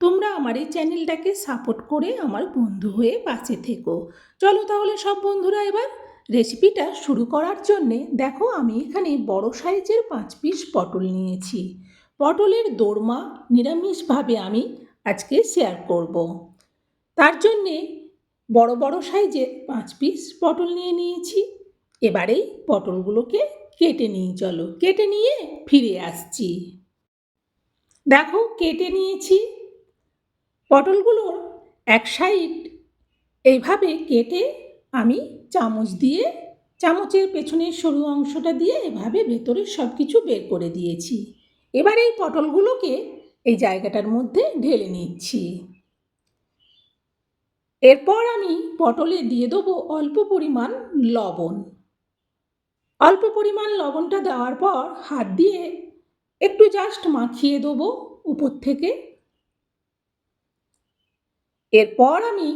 তোমরা আমার এই চ্যানেলটাকে সাপোর্ট করে আমার বন্ধু হয়ে পাশে থেকো। চলো তাহলে সব বন্ধুরা এবার রেসিপিটা শুরু করার জন্যে দেখো আমি এখানে বড় সাইজের পাঁচ পিস পটল নিয়েছি। পটলের দোরমা নিরামিষভাবে আমি আজকে শেয়ার করব। তার জন্যে বড় বড় সাইজের পাঁচ পিস পটল নিয়ে নিয়েছি। এবারেই পটলগুলোকে কেটে নিই, চলো। কেটে নিয়ে ফিরে আসছি। দেখো কেটে নিয়েছি। পটলগুলোর এক সাইড এইভাবে কেটে আমি চামচ দিয়ে, চামচের পেছনের সরু অংশটা দিয়ে এভাবে ভেতরে সব কিছু বের করে দিয়েছি। এবার এই পটলগুলোকে এই জায়গাটার মধ্যে ঢেলে নিচ্ছি। এরপর আমি পটলে দিয়ে দেবো অল্প পরিমাণ লবণ। অল্প পরিমাণ লবণটা দেওয়ার পর হাত দিয়ে একটু জাস্ট মাখিয়ে দেবো উপর থেকে। এরপর আমি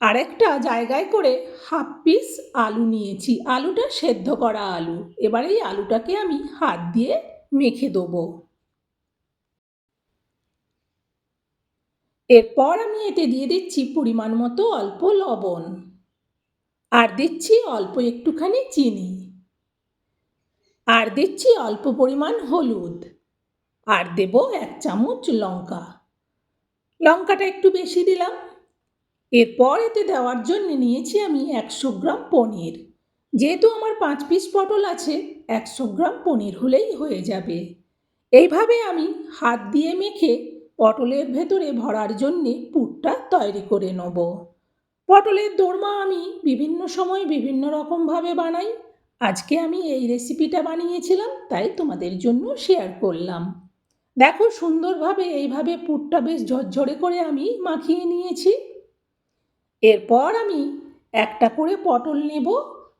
আরেকটা জায়গায় করে হাফ পিস আলু নিয়েছি। আলুটা সেদ্ধ করা আলু। এবার এই আলুটাকে আমি হাত দিয়ে মেখে দেবো। এরপর আমি এতে দিয়ে দিচ্ছি পরিমাণ মতো অল্প লবণ। আর দিচ্ছি অল্প একটুখানি চিনি। আর দিচ্ছি অল্প পরিমাণ হলুদ। আর দেব এক চামচ লঙ্কা। লঙ্কাটা একটু বেশি দিলাম। এরপর এতে দেওয়ার জন্য নিয়েছি আমি একশো গ্রাম পনির। যেহেতু আমার পাঁচ পিস পটল আছে, একশো গ্রাম পনির হলেই হয়ে যাবে। এইভাবে আমি হাত দিয়ে মেখে পটলের ভেতরে ভরার জন্যে পুরটা তৈরি করে নেব। পটলের দোরমা আমি বিভিন্ন সময় বিভিন্ন রকমভাবে বানাই। আজকে আমি এই রেসিপিটা বানিয়েছিলাম, তাই তোমাদের জন্য শেয়ার করলাম। দেখো সুন্দরভাবে এইভাবে পুরটা বেশ ঝরঝরে করে আমি মাখিয়ে নিয়েছি। এরপর আমি একটা করে পটল নেব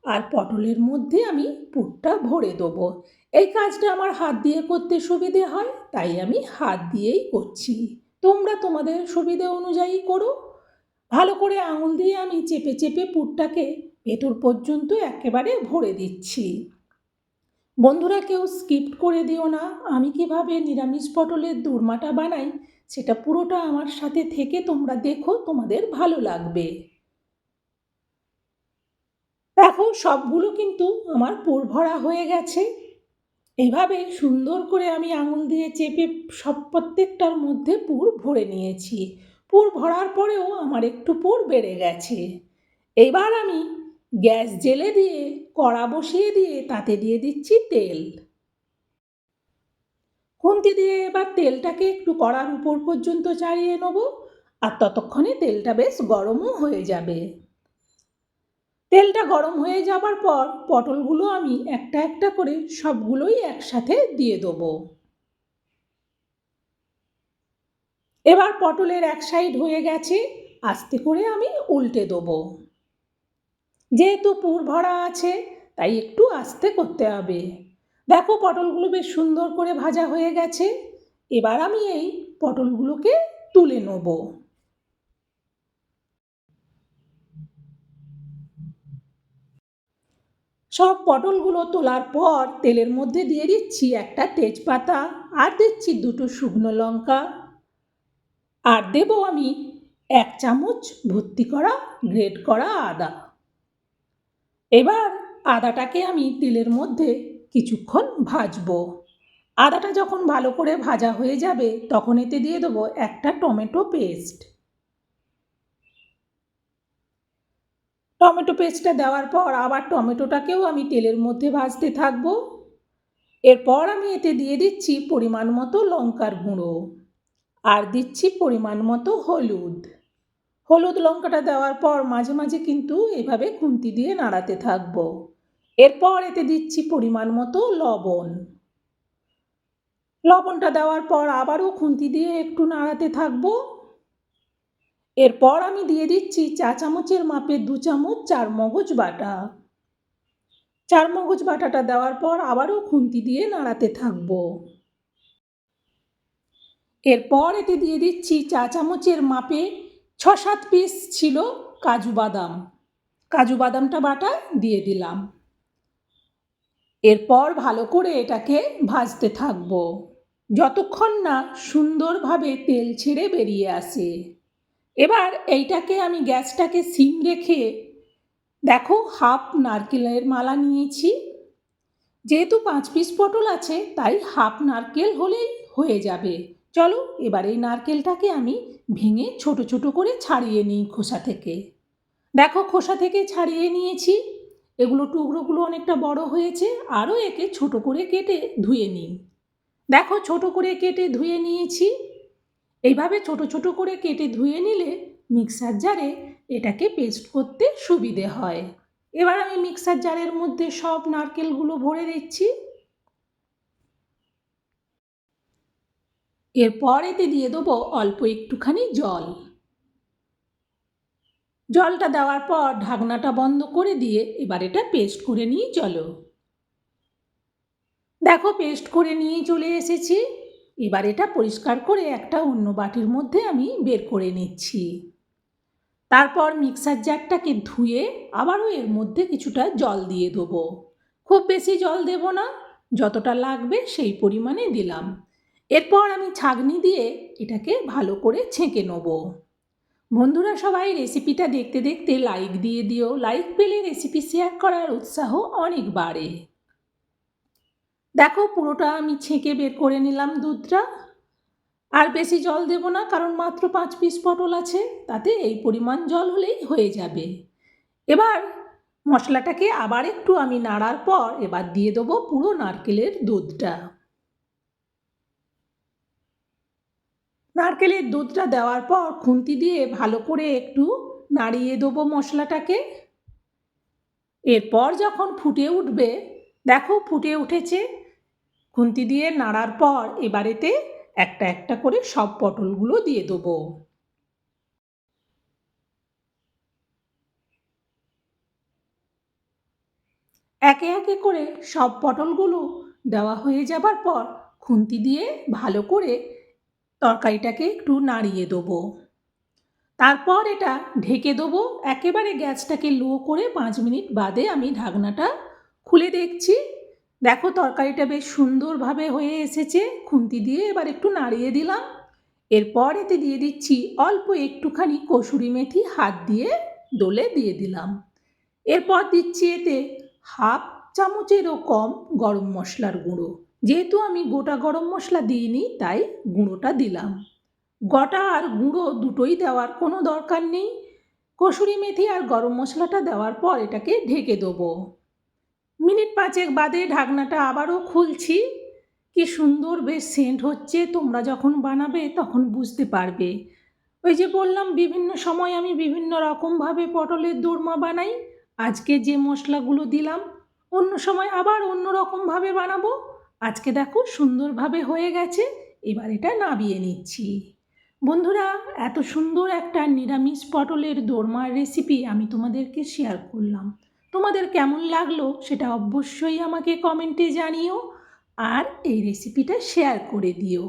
আর পটলের মধ্যে আমি পুরটা ভরে দেবো। এই কাজটা আমার হাত দিয়ে করতে সুবিধে হয়, তাই আমি হাত দিয়েই করছি। তোমরা তোমাদের সুবিধে অনুযায়ী করো। ভালো করে আঙুল দিয়ে আমি চেপে চেপে পুরটাকে ভেতর পর্যন্ত একেবারে ভরে দিচ্ছি। বন্ধুরা, কেউ স্কিপ করে দিও না। আমি কীভাবে নিরামিষ পটলের দুর্মাটা বানাই সেটা পুরোটা আমার সাথে থেকে তোমরা দেখো, তোমাদের ভালো লাগবে। দেখো, সবগুলো কিন্তু আমার পুর ভরা হয়ে গেছে। এভাবে সুন্দর করে আমি আঙুল দিয়ে চেপে সব প্রত্যেকটার মধ্যে পুর ভরে নিয়েছি। পুর ভরার পরেও আমার একটু পুর বেড়ে গেছে। এবার আমি গ্যাস জেলে দিয়ে, কড়া বসিয়ে দিয়ে তাতে দিয়ে দিচ্ছি তেল। খুন্তি দিয়ে এবার তেলটাকে একটু কড়ার উপর পর্যন্ত চাড়িয়ে নেব, আর ততক্ষণে তেলটা বেশ গরমও হয়ে যাবে। তেলটা গরম হয়ে যাবার পর পটলগুলো আমি একটা একটা করে সবগুলোই একসাথে দিয়ে দেবো। এবার পটলের এক সাইড হয়ে গেছে, আস্তে করে আমি উল্টে দেবো। যেহেতু পুর ভরা আছে, তাই একটু আস্তে করতে হবে। দেখো পটলগুলো বেশ সুন্দর করে ভাজা হয়ে গেছে। এবার আমি এই পটলগুলোকে তুলে নেব। সব পটলগুলো তোলার পর তেলের মধ্যে দিয়ে দিচ্ছি একটা তেজপাতা আর দিচ্ছি দুটো শুকনো লঙ্কা। আর দেবো আমি এক চামচ ভর্তি করা, গ্রেট করা আদা। এবার আদাটাকে আমি তেলের মধ্যে কিছুক্ষণ ভাজবো। আদাটা যখন ভালো করে ভাজা হয়ে যাবে, তখন এতে দিয়ে দেবো একটা টমেটো পেস্ট। টমেটো পেস্টটা দেওয়ার পর আবার টমেটোটাকেও আমি তেলের মধ্যে ভাজতে থাকব। এরপর আমি এতে দিয়ে দিচ্ছি পরিমাণ মতো লঙ্কার গুঁড়ো আর দিচ্ছি পরিমাণ মতো হলুদ। হলুদ লঙ্কাটা দেওয়ার পর মাঝে মাঝে কিন্তু এভাবে খুন্তি দিয়ে নাড়াতে থাকব। এরপর এতে দিচ্ছি পরিমাণ মতো লবণ। লবণটা দেওয়ার পর আবারও খুন্তি দিয়ে একটু নাড়াতে থাকব। এরপর আমি দিয়ে দিচ্ছি চা চামচের মাপে দু চামচ চার মগজ বাটা। চার মগজ বাটাটা দেওয়ার পর আবারও খুন্তি দিয়ে নাড়াতে থাকব। এরপর এতে দিয়ে দিচ্ছি চা চামচের মাপে ছ সাত পিস ছিল কাজু বাদাম। কাজু বাদামটা বাটা দিয়ে দিলাম। এরপর ভালো করে এটাকে ভাজতে থাকব। যতক্ষণ না সুন্দরভাবে তেল ছেড়ে বেরিয়ে আসে। এবার এইটাকে আমি গ্যাসটাকে সিম রেখে দেখো হাফ নারকেলের মালা নিয়েছি। যেহেতু পাঁচ পিস পটল আছে, তাই হাফ নারকেল হলেই হয়ে যাবে। চলো এবার এই নারকেলটাকে আমি ভেঙে ছোট ছোট করে ছাড়িয়ে নিই খোসা থেকে। দেখো খোসা থেকে ছাড়িয়ে নিয়েছি। এগুলো টুকরোগুলো অনেকটা বড় হয়েছে, আরও একে ছোট করে কেটে ধুয়ে নিই। দেখো, ছোট করে কেটে ধুয়ে নিয়েছি। এইভাবে ছোট ছোট করে কেটে ধুয়ে নিলে মিক্সার জারে এটাকে পেস্ট করতে সুবিধে হয়। এবার আমি মিক্সার জারের মধ্যে সব নারকেলগুলো ভরে দিচ্ছি। এরপর এতে দিয়ে দেবো অল্প একটুখানি জল। জলটা দেওয়ার পর ঢাকনাটা বন্ধ করে দিয়ে এবার এটা পেস্ট করে নিয়ে চলো। দেখো পেস্ট করে নিয়ে চলে এসেছি। এবার এটা পরিষ্কার করে একটা অন্য বাটির মধ্যে আমি বের করে নিচ্ছি। তারপর মিক্সার জারটাকে ধুয়ে আবারও এর মধ্যে কিছুটা জল দিয়ে দেবো। খুব বেশি জল দেব না, যতটা লাগবে সেই পরিমাণে দিলাম। এরপর আমি ছাগনি দিয়ে এটাকে ভালো করে ছেঁকে নেব। বন্ধুরা সবাই রেসিপিটা দেখতে দেখতে লাইক দিয়ে দিও। লাইক পেলে রেসিপি শেয়ার করার উৎসাহ অনেক বাড়ে। দেখো পুরোটা আমি ছেঁকে বের করে নিলাম দুধটা। আর বেশি জল দেব না, কারণ মাত্র পাঁচ পিস পটল আছে, তাতে এই পরিমাণ জল হলেই হয়ে যাবে। এবার মশলাটাকে আবার একটু আমি নাড়ার পর এবার দিয়ে দেবো পুরো নারকেলের দুধটা। নারকেলের দুধটা দেওয়ার পর খুন্তি দিয়ে ভালো করে একটু নাড়িয়ে দেবো মশলাটাকে। এরপর যখন ফুটে উঠবে, দেখো ফুটে উঠেছে। খুন্তি দিয়ে নাড়ার পর এবারেতে একটা একটা করে সব পটলগুলো দিয়ে দেবো। একে একে করে সব পটলগুলো দেওয়া হয়ে যাবার পর খুন্তি দিয়ে ভালো করে তরকারিটাকে একটু নাড়িয়ে দেবো। তারপর এটা ঢেকে দেবো। একেবারে গ্যাসটাকে লো করে পাঁচ মিনিট বাদে আমি ঢাকনাটা খুলে দেখছি। দেখো তরকারিটা বেশ সুন্দরভাবে হয়ে এসেছে। খুন্তি দিয়ে এবার একটু নাড়িয়ে দিলাম। এরপর এতে দিয়ে দিচ্ছি অল্প একটুখানি কসুরি মেথি হাত দিয়ে দোলে দিয়ে দিলাম। এরপর দিচ্ছি এতে হাফ চামচেরও কম গরম মশলার গুঁড়ো। যেহেতু আমি গোটা গরম মশলা দিইনি, তাই গুঁড়োটা দিলাম। গোটা আর গুঁড়ো দুটোই দেওয়ার কোনো দরকার নেই। কসুরি মেথি আর গরম মশলাটা দেওয়ার পর এটাকে ঢেকে দেবো। মিনিট পাঁচেক বাদে ঢাকনাটা আবারও খুলছি। কি সুন্দর বেশ সেন্ট হচ্ছে, তোমরা যখন বানাবে তখন বুঝতে পারবে। ওই যে বললাম, বিভিন্ন সময় আমি বিভিন্ন রকমভাবে পটলের দোরমা বানাই। আজকে যে মশলাগুলো দিলাম, অন্য সময় আবার অন্য রকমভাবে বানাবো। আজকে দেখো সুন্দরভাবে হয়ে গেছে, এবার এটা নাবিয়ে নিচ্ছি। বন্ধুরা, এত সুন্দর একটা নিরামিষ পটলের দোরমার রেসিপি আমি তোমাদেরকে শেয়ার করলাম। তোমাদের কেমন লাগল সেটা অবশ্যই আমাকে কমেন্টে জানিও আর এই রেসিপিটা শেয়ার করে দিও।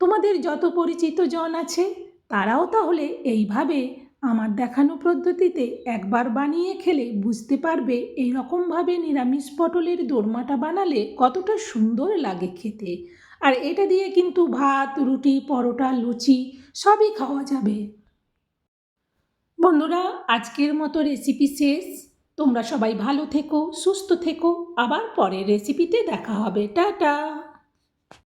তোমাদের যত পরিচিত জন আছে, তারাও তাহলে এইভাবে আমার দেখানো পদ্ধতিতে একবার বানিয়ে খেলে বুঝতে পারবে এই রকমভাবে নিরামিষ পটলের দোরমাটা বানালে কতটা সুন্দর লাগে খেতে। আর এটা দিয়ে কিন্তু ভাত, রুটি, পরোটা, লুচি সবই খাওয়া যাবে। বন্ধুরা, আজকের মতো রেসিপি শেষ। তোমরা সবাই ভালো থেকো, সুস্থ থেকো। আবার পরের রেসিপিতে দেখা হবে। টাটা!